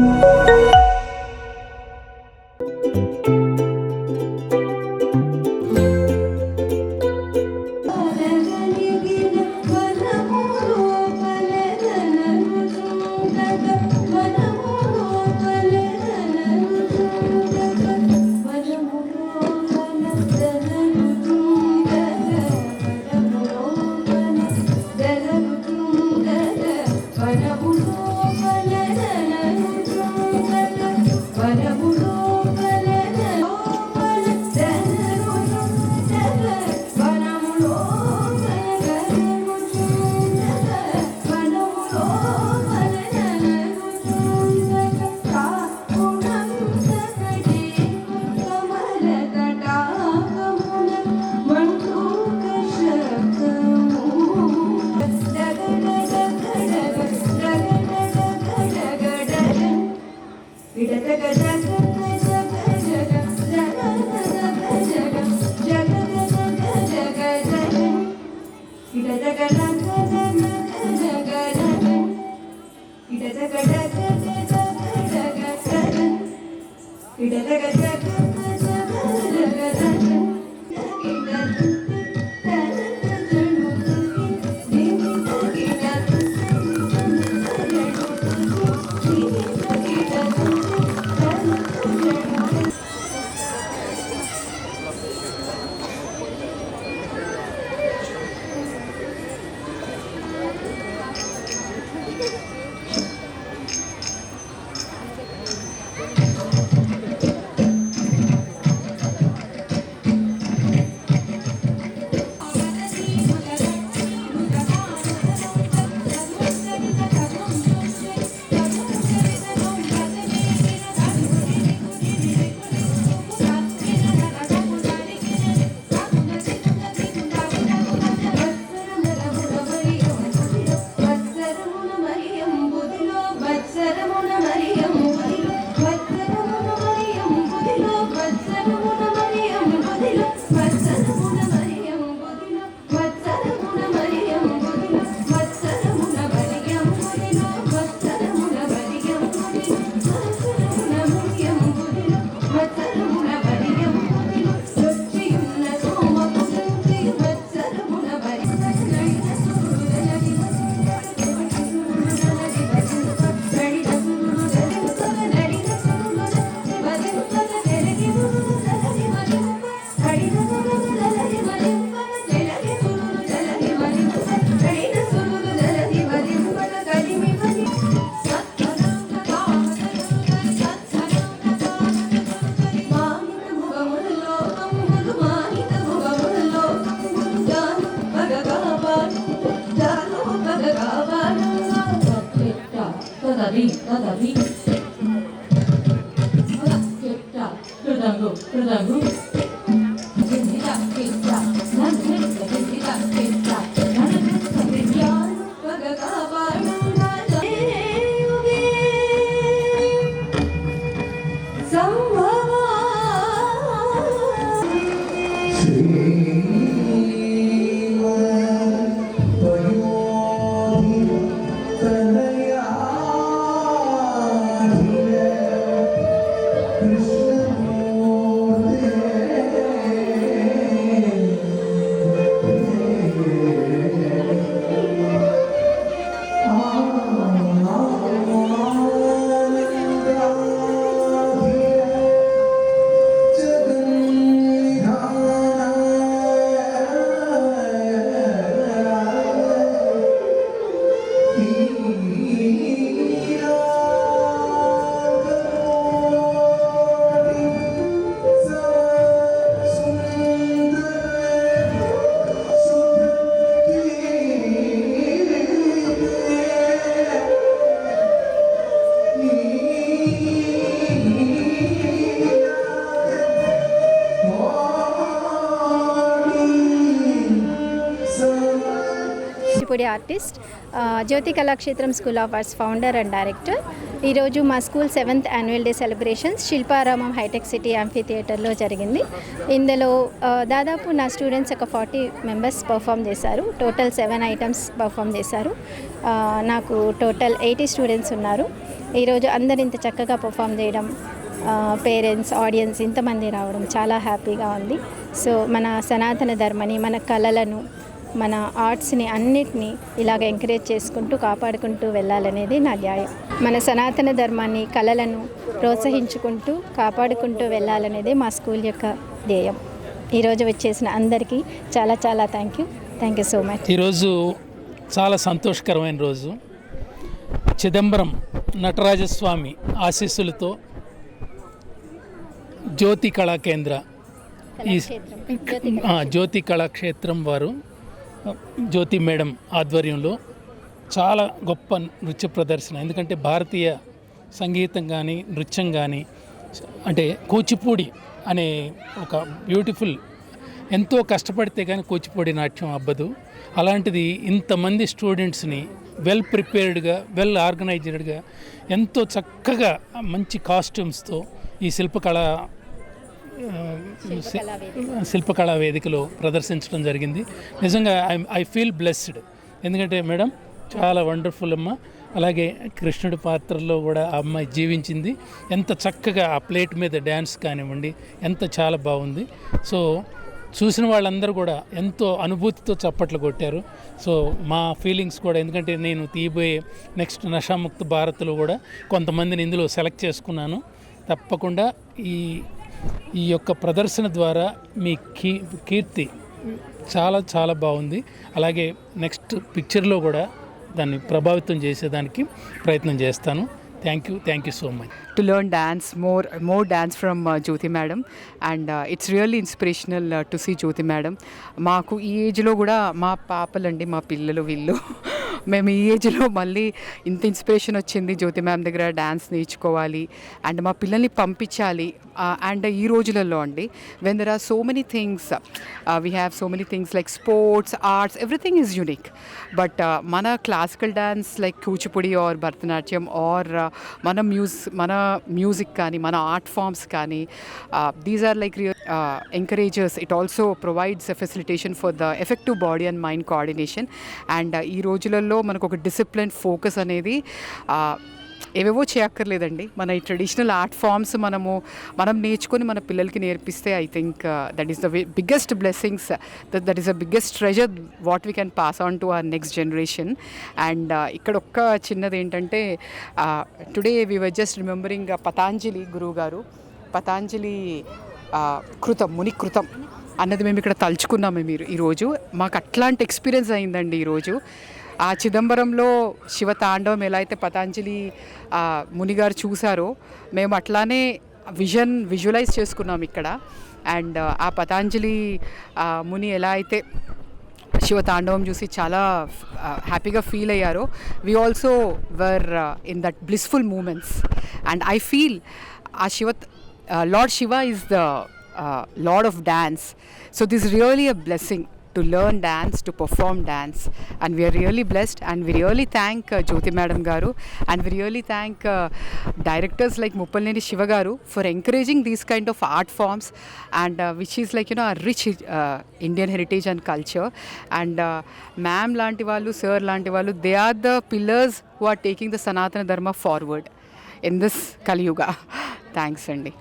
Música Thank you. పదాన్ని కృతజ్ఞ కృతజ్ఞ Kuchipudi artist Jyoti Kalakshetram school of arts founder and director. ఈరోజు మా school seventh annual day celebrations Shilparamam Hitec City amphi థియేటర్లో జరిగింది. ఇందులో దాదాపు నా స్టూడెంట్స్ ఒక ఫార్టీ మెంబర్స్ పర్ఫామ్ చేశారు. టోటల్ సెవెన్ ఐటమ్స్ పర్ఫామ్ చేశారు. నాకు టోటల్ ఎయిటీ స్టూడెంట్స్ ఉన్నారు. ఈరోజు అందరు ఇంత చక్కగా పర్ఫామ్ చేయడం పేరెంట్స్ ఆడియన్స్ ఇంతమంది రావడం చాలా హ్యాపీగా ఉంది. సో మన సనాతన ధర్మని మన కళలను మన ఆర్ట్స్ని అన్నిటినీ ఇలాగ ఎంకరేజ్ చేసుకుంటూ కాపాడుకుంటూ వెళ్ళాలనేది నా ధ్యేయం. మన సనాతన ధర్మాన్ని కళలను ప్రోత్సహించుకుంటూ కాపాడుకుంటూ వెళ్ళాలనేది మా స్కూల్ యొక్క ధ్యేయం. ఈరోజు వచ్చేసిన అందరికీ చాలా చాలా thank you thank you so much ఈరోజు చాలా సంతోషకరమైన రోజు. చిదంబరం నటరాజస్వామి ఆశీస్సులతో జ్యోతి కళా కేంద్ర ఈ జ్యోతి కళాక్షేత్రం వారు జ్యోతి మేడం ఆధ్వర్యంలో చాలా గొప్ప నృత్య ప్రదర్శన. ఎందుకంటే భారతీయ సంగీతం కానీ నృత్యం కానీ అంటే కూచిపూడి అనే ఒక బ్యూటిఫుల్ ఎంతో కష్టపడితే కానీ కూచిపూడి నాట్యం అవ్వదు అలాంటిది ఇంతమంది స్టూడెంట్స్ని వెల్ ప్రిపేర్డ్గా వెల్ ఆర్గనైజ్డ్గా ఎంతో చక్కగా మంచి కాస్ట్యూమ్స్తో ఈ శిల్పకళ శిల్పకళా వేదికలో ప్రదర్శించడం జరిగింది. నిజంగా ఐ ఐ ఫీల్ బ్లెస్డ్ ఎందుకంటే మేడం చాలా వండర్ఫుల్ అమ్మ. అలాగే కృష్ణుడి పాత్రలో కూడా ఆ అమ్మాయి జీవించింది. ఎంత చక్కగా ఆ ప్లేట్ మీద డ్యాన్స్ కానివ్వండి ఎంత చాలా బాగుంది. సో చూసిన వాళ్ళందరూ కూడా ఎంతో అనుభూతితో చప్పట్లు కొట్టారు. సో మా ఫీలింగ్స్ కూడా ఎందుకంటే నేను తీయబోయే నెక్స్ట్ నషాముక్త భారత్లో కూడా కొంతమందిని ఇందులో సెలెక్ట్ చేసుకున్నాను. తప్పకుండా ఈ ఈ యొక్క ప్రదర్శన ద్వారా మీ కీ కీర్తి చాలా చాలా బాగుంది. అలాగే నెక్స్ట్ పిక్చర్లో కూడా దాన్ని ప్రభావితం చేసేదానికి ప్రయత్నం చేస్తాను. Thank you thank you so much to learn dance more more dance from Jyoti madam and it's really inspirational to see Jyoti madam మాకు ఈ ఏజ్లో కూడా మా పాపలండి మా పిల్లలు వీళ్ళు. మేము ఈ ఏజ్లో మళ్ళీ ఇంత ఇన్స్పిరేషన్ వచ్చింది జ్యోతి మ్యామ్ దగ్గర డ్యాన్స్ నేర్చుకోవాలి అండ్ మా పిల్లల్ని పంపించాలి. అండ్ ఈ రోజులలో అండి when there are so many things we have so many things like sports arts everything is unique but మన classical dance like Kuchipudi or Bharatanatyam or uh, మన మ్యూజ్ మన మ్యూజిక్ కానీ మన ఆర్ట్ ఫామ్స్ కానీ these are like encouragers it also provides facilitation for the effective body and mind coordination and ఈ రోజులలో మనకు ఒక డిసిప్లిన్ ఫోకస్ అనేది ఏవేవో చేయక్కర్లేదండి. మన ఈ ట్రెడిషనల్ ఆర్ట్ ఫామ్స్ మనము మనం నేర్చుకొని మన పిల్లలకి నేర్పిస్తే I think that is the biggest blessings that that is the biggest treasure what we can pass on to our next generation and ఇక్కడ ఒక్క చిన్నది ఏంటంటే today we were just remembering Patanjali గురువు గారు. పతాంజలి కృతం ముని కృతం అన్నది మేము ఇక్కడ తలుచుకున్నాము మీరు ఈరోజు. మాకు అట్లాంటి ఎక్స్పీరియన్స్ అయిందండి ఈరోజు. ఆ చిదంబరంలో శివ తాండవం ఎలా అయితే పతాంజలి మునిగారు చూసారో మేము అట్లానే విజన్ విజువలైజ్ చేసుకున్నాం ఇక్కడ. అండ్ ఆ పతాంజలి ముని ఎలా అయితే శివ తాండవం చూసి చాలా హ్యాపీగా ఫీల్ అయ్యారో we also were in that blissful moments and I feel uh Shiva lord Shiva is the lord of dance so this really a blessing to learn dance to perform dance and we are really blessed and we really thank Jyoti madam garu and we really thank directors like Muppalaneni Shiva garu for encouraging these kind of art forms and which is like you know a rich Indian heritage and culture and ma'am లాంటి వాళ్ళు sir లాంటి వాళ్ళు they are the pillars who are taking the Sanatana Dharma forward in this Kaliyuga thanks అండి